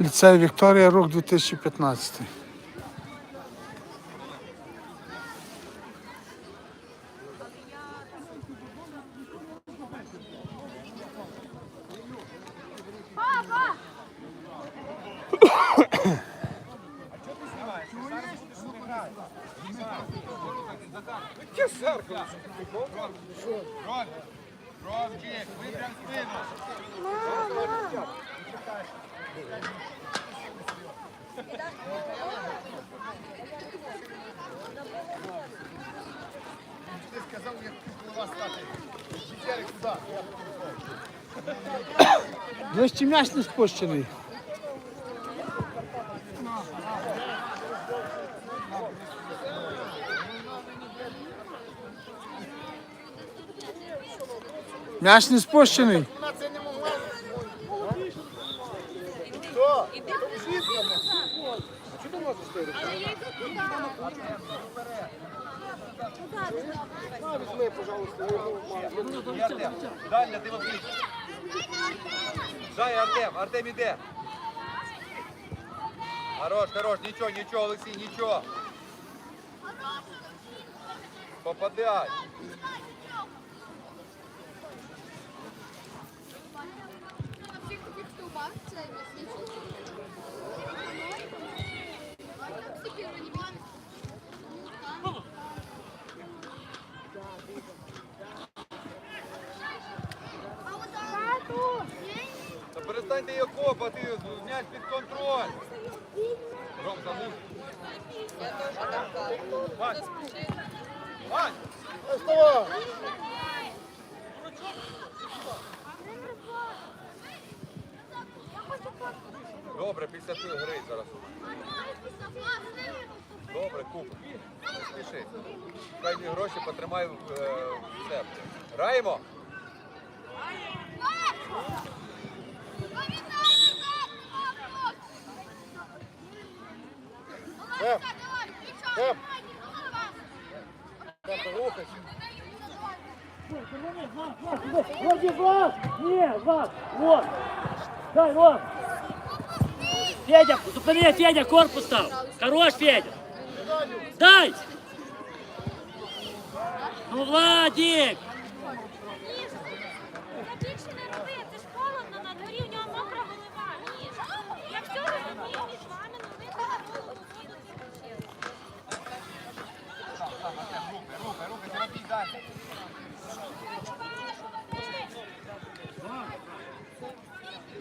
Ліцей Вікторія, рух 2015. Ромчик, випрям спину. Ти сказав, як голова стати. Житярик туди. М'яч не спущений. М'яч не спущений. Вона це не могла. А візьми, пожалуйста, його маю. Артем, Тимофій. Дай Артем, Артем іде. Хорош, хорош, нічого, нічого, Олексій, нічого. Попадай. Та в. Граємо? Ем, ем. Ем, рухайся. Вот не Влад! Вот! Дай, вот! Федя, зупини, Федя, корпус став! Хорош, Федя! Дай! Ну, Владик! Більше не роби, це ж холодно на дворі, у нього мокра голова. Ні. Я все розумію між вами, але ви так голову скинути вчили. Рухай, рухай, Тимофій, далі.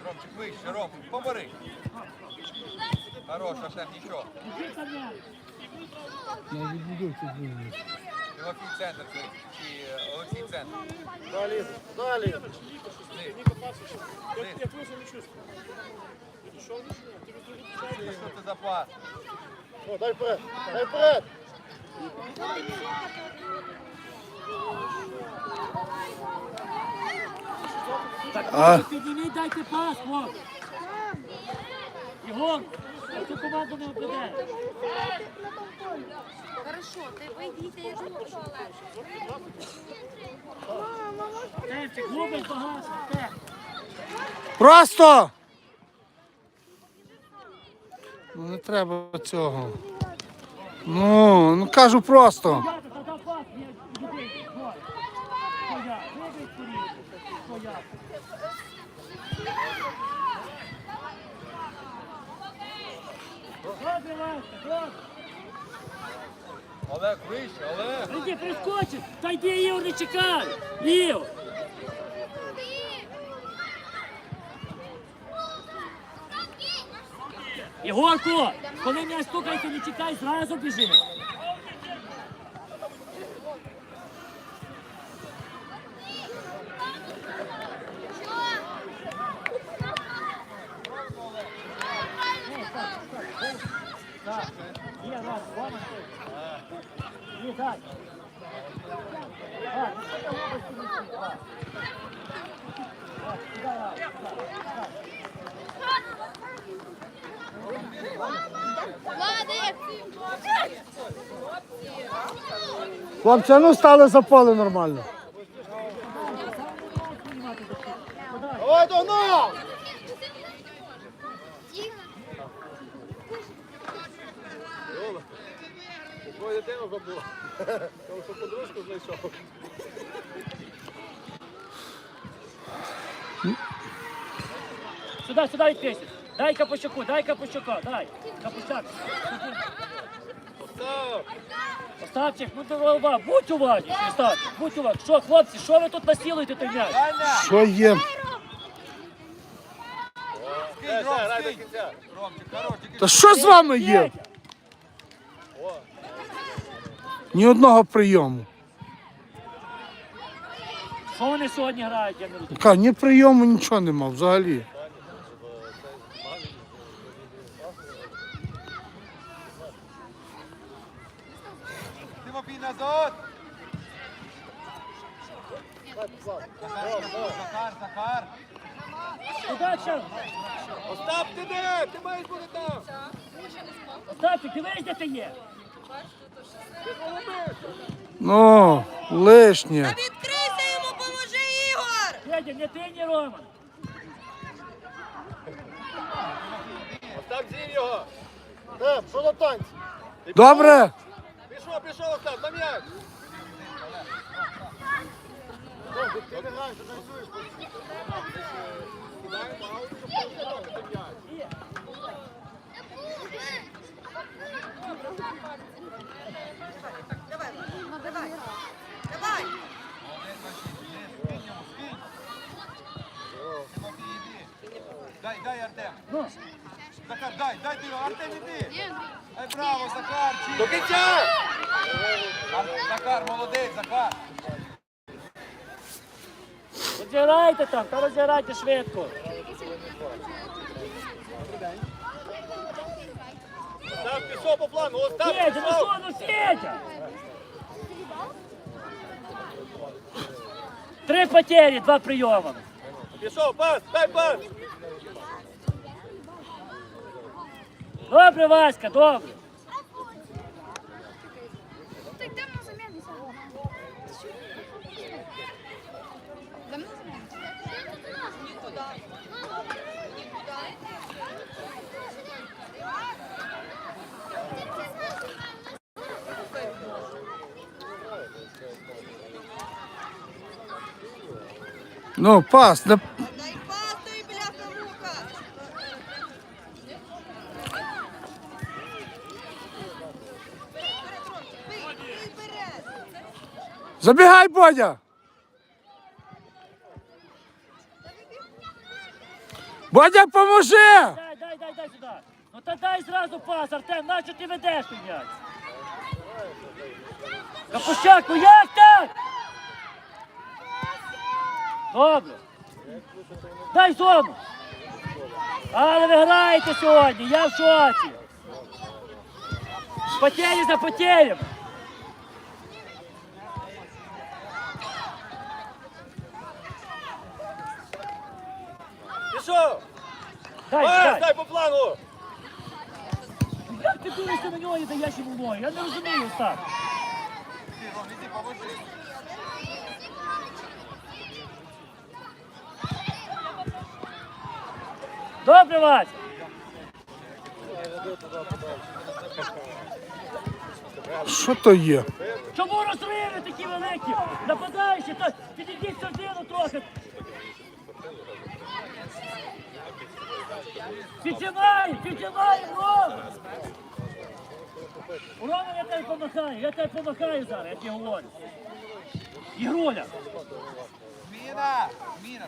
Ромчик, вище, Ром, побери. Хорош, Артем, нічого. Тимофій центр чи, чи е, Олексій центр. Далі, далі. Вниз. Вниз. Що це за пас? О, дай вперед, дай вперед. А. Підніміть, дайте пас, хлопці! Ігор, я цю команду не обгадаєш. Ти вийдіть, я ж можу. Просто! Ну не треба цього. Ну, ну кажу просто. Я та дав пас, є людей, Ігор. Стоя, вибий скоріше. Стоя. Добре, Васька, добре. Олег, вище, Олег. Іди, прискочить! Та йди, Ігор, не чекай! Ігор! Ігорку, коли мене стукається, не чекай, зразу біжи. Є, раз, вон. Є, дай. Хлопці, ну стали за поле нормально. Давай, догнав! Твоя дитина забула. Тому що подружку знайшов. Сюди, сюди відкрийся. Дай капущаку, дай капущака, дай. Капущак. Став! Остапчик, ну ти голова, будь уважніший, Остапчик, будь уважніший. Що, хлопці, що ви тут насілуєте той м'яч? Що є? Скинь, Ром, скинь! Ромчик, хорош, тільки Та що з вами є? Петя, Ні одного прийому. Що вони сьогодні грають, я не розумію. Ка, ні прийому, нічого нема взагалі. Тимофій назад! Захар, Захар! Куди ще? Остап, ти де? Ти маєш бути там! Остапчик, дивись, де ти є. Ну, лишнє. Відкрийся йому, поможи, Ігор! Федя, не ти, ні Рома. Остап, зір його! Що на танці? Добре. Пішов, пішов, Остап, на м'яч! Давай, давай, давай! Дай, дай, Артем! Ну, Захар, дай, дай ти його, Артем, іди! Ай, браво, Захарчик! До кінця! Захар, молодець, Захар! розіграйте там, та розіграйте швидко. Остап, пішов по плану, Остап, Федя, ну що, ну Федя! Три потері, два прийоми. Пішов, пас, дай пас! Добре, Васька, добре. Так йдемо на заміну. Йдемо на заміну. Ну, пас, не... Дай пас, той бляха мука! Вперед, Ромчик, бий, бий вперед! Забігай, Бодя! Бодя, поможи! Дай, дай, дай, дай сюди. Ну та дай зразу пас, Артем, нащо ти ведеш м'яч? Капущак, ну як так? Добре. Дай зону. Але ви граєте сьогодні, я в шоці. Потері за потерями. Пішов! Дай, дай. дай по плану! Як ти дивишся на нього і даєш йому ноги? Я не розумію Ром! Добре, Вася. Що то є? Чому розриви такі великі? Нападаючи, то підійдіть в середину трохи. Підтягай, підтягай, Рома! Рома, я тебе помахаю, я тебе помахаю зараз, я тобі говорю. Ігруля, Міна! Міна!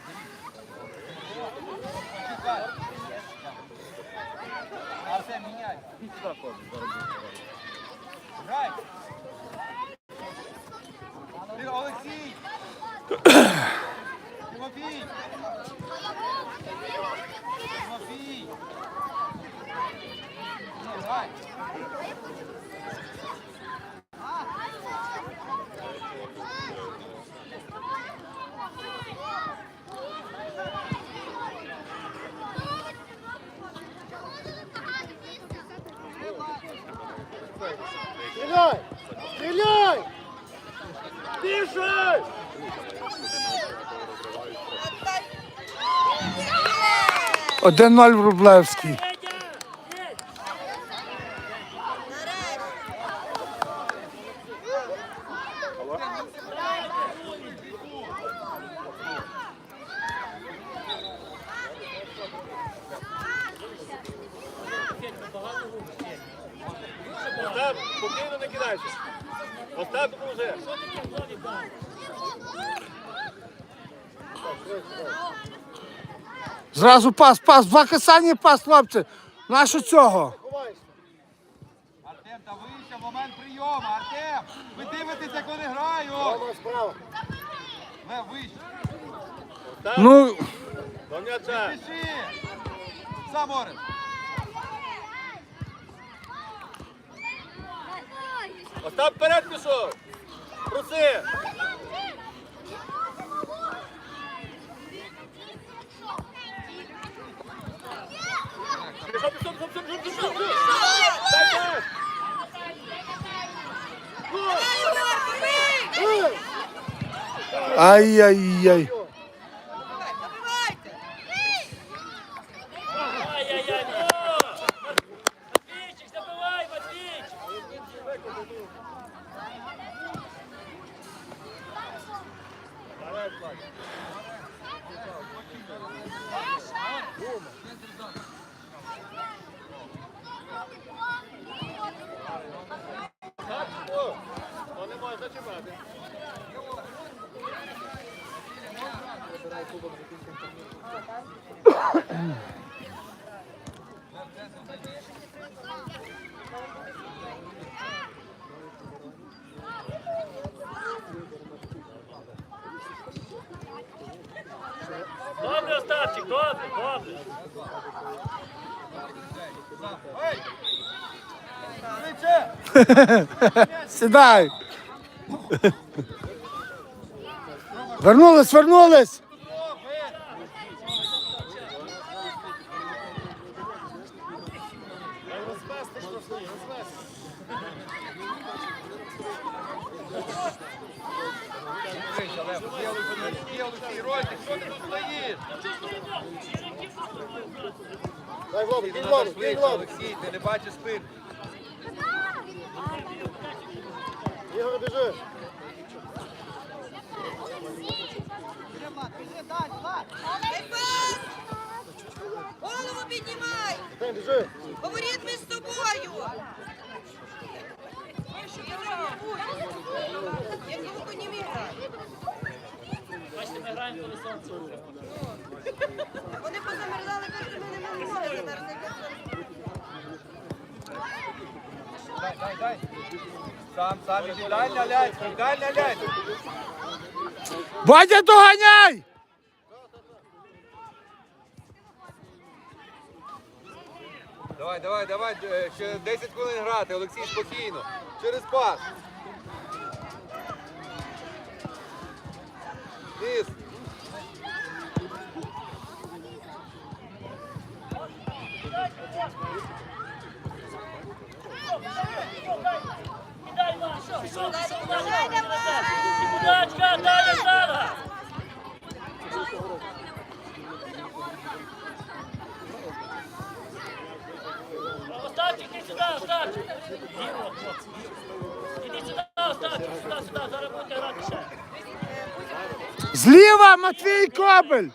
Артем, міняй! Олексій! Тимофій! Ні, Грай! Стріляй! Стріляй! Пішай! Отдай! 1-0 Врублевський. Федя, Остап, друже. Зразу пас, пас, два касання, пас, хлопці. Нащо цього? Прийому. Артем, ви дивитеся, як вони грають. Не, вище. Ну. Спіши. Сам Орес. Остап вперед пішов. Проси. Пішов, пішов, пішов, пішов, пішов, пішов. Дай пас. Ай-яй-яй. Ай-яй-яй, ну! Матвійчик, забивай, Матвійчик! То не можна чіпати. Добре, Остапчик, добре, добре. Ей! Швидше! Сідай. Вернулись, вернулись. Дай Олексій, ти не бачиш спин. Ігор, біжи. Голову піднімай! Говоріть ми з тобою! Як його не. Бачите, ми граємо, коли сонце. Вони позамерзали, кажуть, ми не можемо замерзти. Дай, дай, дай. Сам, сам, іди, дай на дай на ляйку. Бодя, доганяй! Давай, давай, давай, е, ще 10 хвилин грати, Олексій, спокійно. Через пас. Низ. Удачка, далі, Сара! Остапчик, іди сюди, сюди, сюди, зараз будете грати. Зліва Матвій Кобель.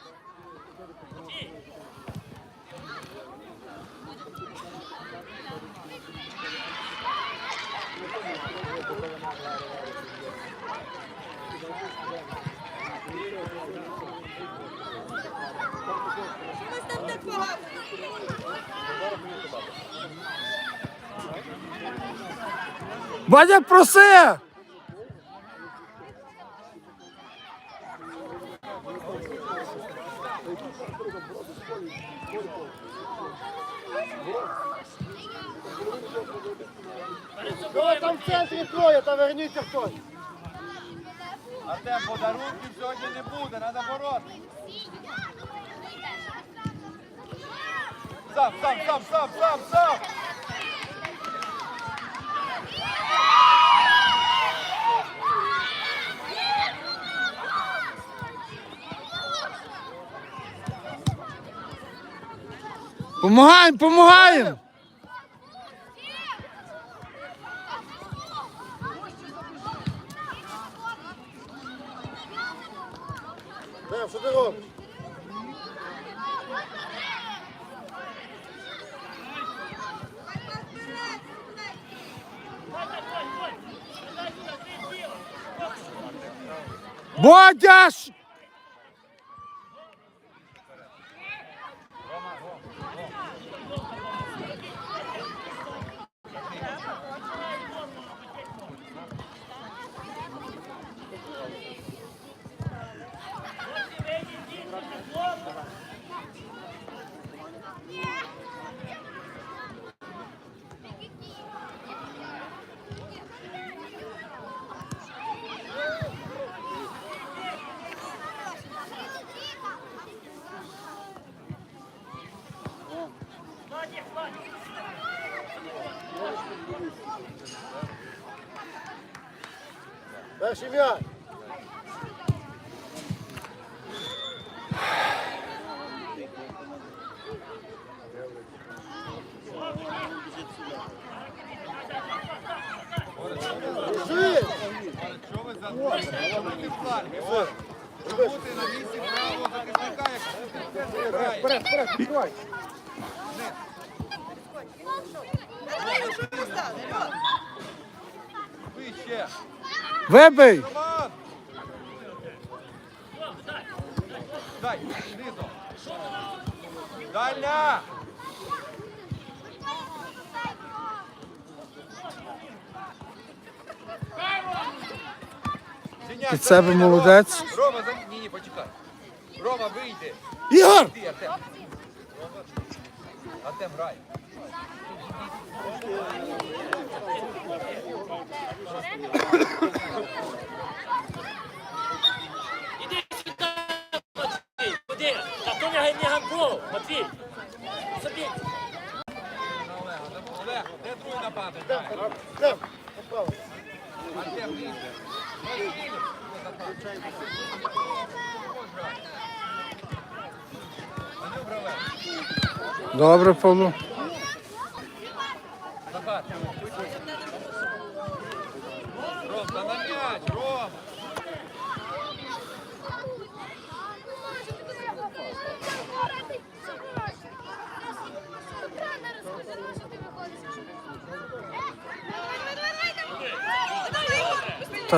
Бодя, проси. Там в центрі троє, та верніться хтось. Артем, подарунків сьогодні не буде, треба боротися. Сам, сам, сам, сам, сам, сам. Помагаємо, помагаємо! Що? Бодяш! Перший м'яч. Біжи! Що ви за бути в флангі? От. Бути на місці правого захисника, як ти це грає. Вперед, вперед, відкривай. Нормально, що ви стали? Льон? Вище. Вибий! Дай, знизу. Дальня! Під себе молодець. Рома. За... Ні, ні, почекай. Рома, вийди. Ігор! Ти, Артем. Артем, грай. Іди сюди, Матвій. Куди? Та то не не гандбол, Матвій. Собі. Олег, Олег, де другий нападник? Дай. Де? Артем, вийди. Добре, Павло. Захар. Ром, та на м'яч, Ром.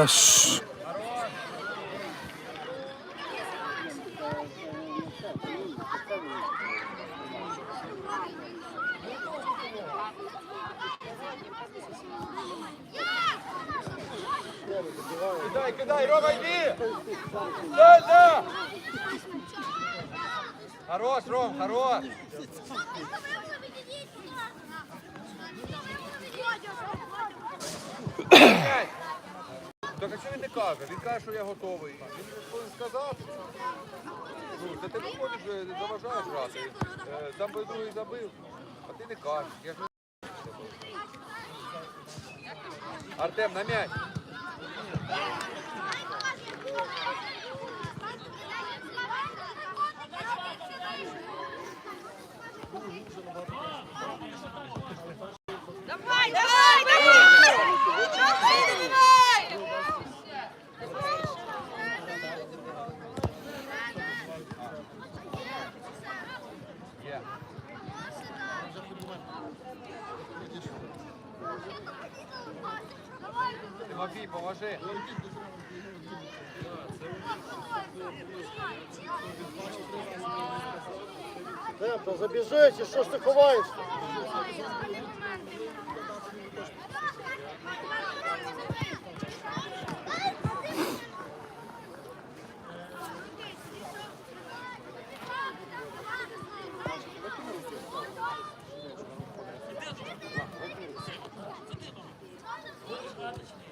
Та. Кидай, кидай, Рома, йди! Хорош, Ром, хорош! П'ять! Так а що він не каже? Він каже, що я готовий. Він не повинен сказати. Ну, та ти виходиш, е, заважаєш грати. Е, Там би другий забив, а ти не кажеш. Я ж. Артем, на м'яч. Давай, давай, давай! Давай, давай! Є. Поможи. Темпо, забіжи, чи що ж ти ховаєшся? Олексій,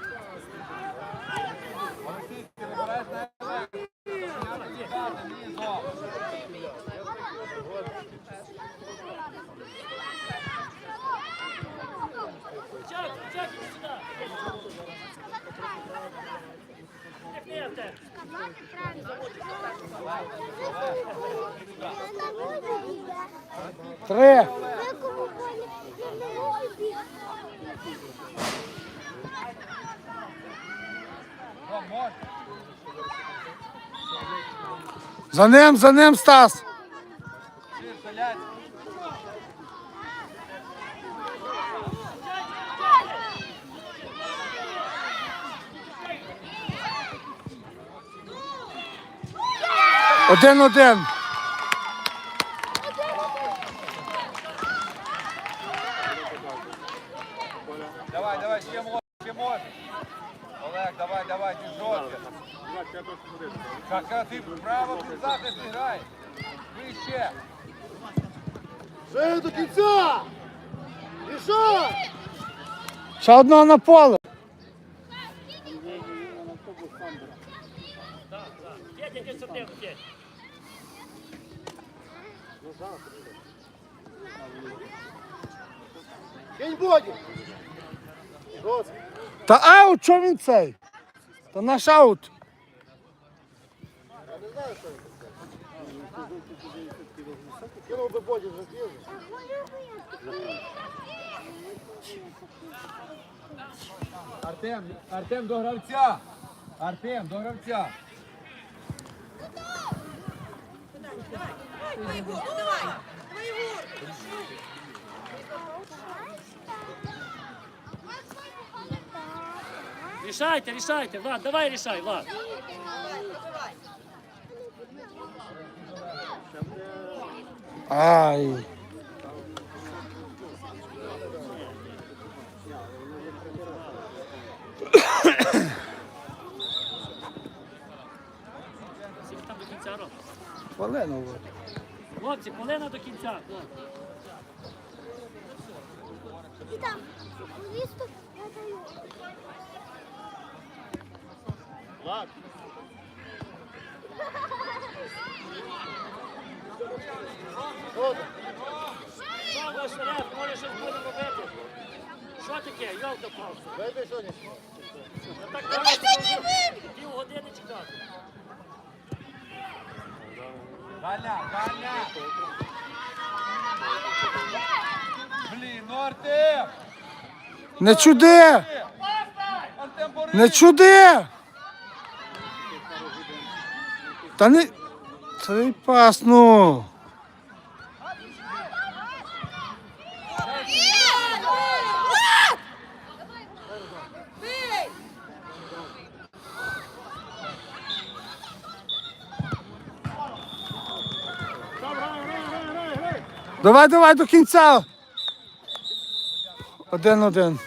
За ним, за ним, Стас. Один-один. Захист не грай. Вище. Ще до кінця! Рішай! Ще одного на поле. Кінь боді! Та аут, що він цей? Та наш аут. Кинув би боді вже Артем, Артем до гравця. Артем, до гравця. Давай, Ігор, ну давай. Давай, Ігор. Рішайте, рішайте, Влад, давай рішай, Влад. Ай. Скільки там до кінця року? Хвилину. Хлопці, хвилина до кінця. хлопці. І там, листу, я даю. Що ваш реф, може щось буде робити? Що таке? Йолка палка. Вийди сьогодні. Так давайте пів години чекати. Галя, Галя. Блін, ну Артем. Не чуди! Артем. Не чуди! Та не. Цей пас, ну. Давай, давай до кінця. Один-один.